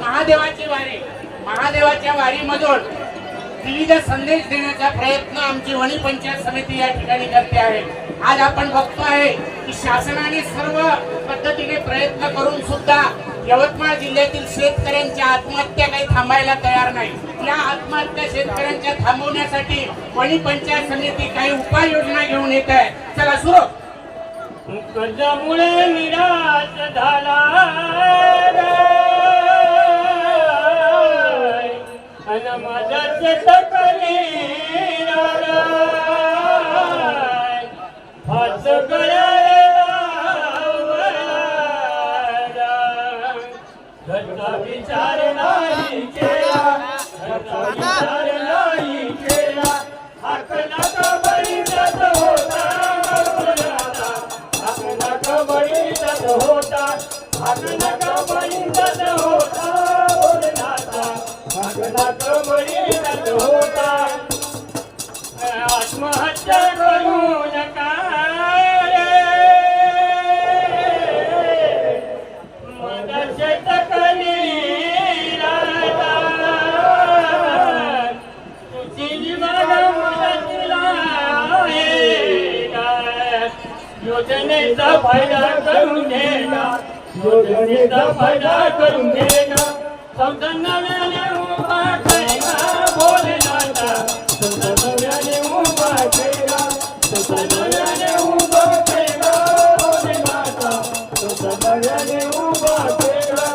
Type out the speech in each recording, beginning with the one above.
महादेवाची वारी. महादेवाच्या वारीमधून विविध संदेश देण्याचा प्रयत्न आमची वणी पंचायत समिती या ठिकाणी करते आहे. आज आपण बघतो आहे की शासनाने सर्व पद्धतीने प्रयत्न करून सुद्धा यवतमाळ जिल्ह्यातील शेतकऱ्यांच्या आत्महत्या काही थांबायला तयार नाही. या आत्महत्या शेतकऱ्यांच्या थांबवण्यासाठी वणी पंचायत समिती काही उपाययोजना घेऊन येत आहे. चला सुरू. कर्जामुळे निराश झाला अन माझा चटकली हात घरचा विचार नाही नका होता हात नका होता बोलनाता हात नका होता आत्महत्या करू योजनेचा फायदा करून घ्या योजनेचा फायदा करून घ्या समजा नव्याने उभा केला भोलेनाथा समजा नव्याने उभा केला समजा नव्याने उभा केला भोलेनाथा समजा नव्याने उभा केला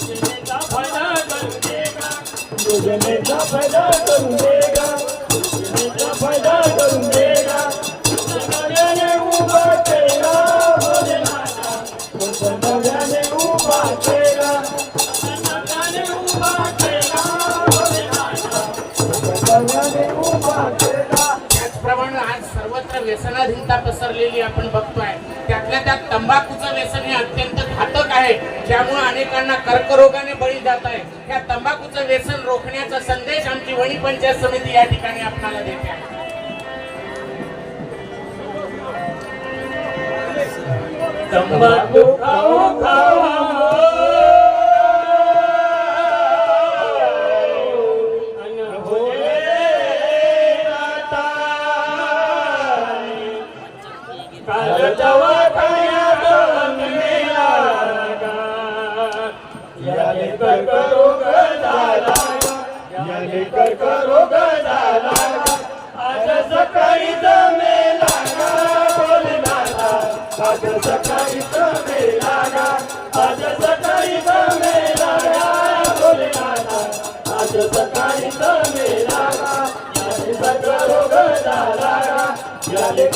योजनेचा फायदा करून योजनेचा फायदा करून देगा योजनेचा फायदा करून देगा नव्याने उभा त्याचप्रमाणे आज सर्वत्र व्यसनाधीनता पसरलेली आपण बघतोय. त्यातल्या त्यात तंबाखूचं व्यसन हे अत्यंत घातक आहे. ज्यामुळे अनेकांना कर्करोगाने बळी जात आहे. या तंबाखूचं व्यसन रोखण्याचा संदेश आमची वणी पंचायत समिती या ठिकाणी आपल्याला देते आहे. तंबाखू खाऊ खाऊ सकाळी जमेला गा भोलेनाथा. आज सकाळी जमेला आज सकाळी जमेला आज सकाळी जमेला कर्करोग दादा याले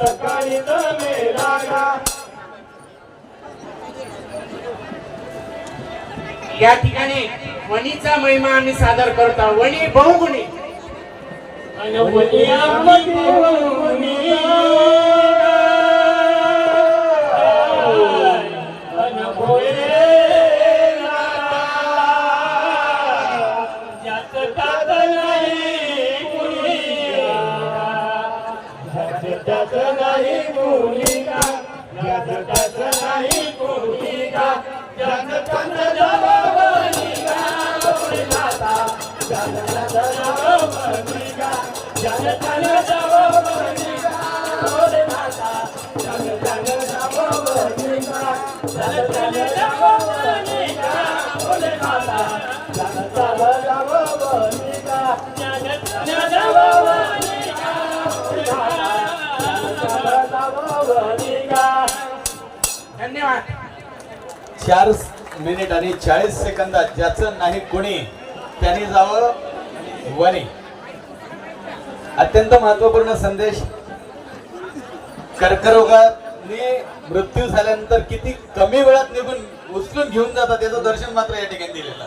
सकाळी या ठिकाणी वणीचा महिमा आम्ही सादर करतो. वणी बहुगुणी. अनवलिया ज्यात त्यात नाही कुणीका ज्यात त्यात नाही कुणीका ज्यात त्यात जबाबनिका भोलेनाथा ज्यात त्यात जबाबनिका ज्यात त्यात जबाबनिका भोलेनाथा ज्यात त्यात जबाबनिका ज्यात त्यात जबाबनिका भोलेनाथा ज्यात त्यात जबाबनिका ज्यात त्यात जबाबनिका धन्यवाद. चार मिनिट आणि चाळीस सेकंदात ज्याचं नाही कोणी त्यांनी जावं वनी अत्यंत महत्त्वपूर्ण संदेश. कर्करोगाने मृत्यू झाल्यानंतर किती कमी वेळात निघून उचलून घेऊन जातात याचं दर्शन मात्र या ठिकाणी दिलेलं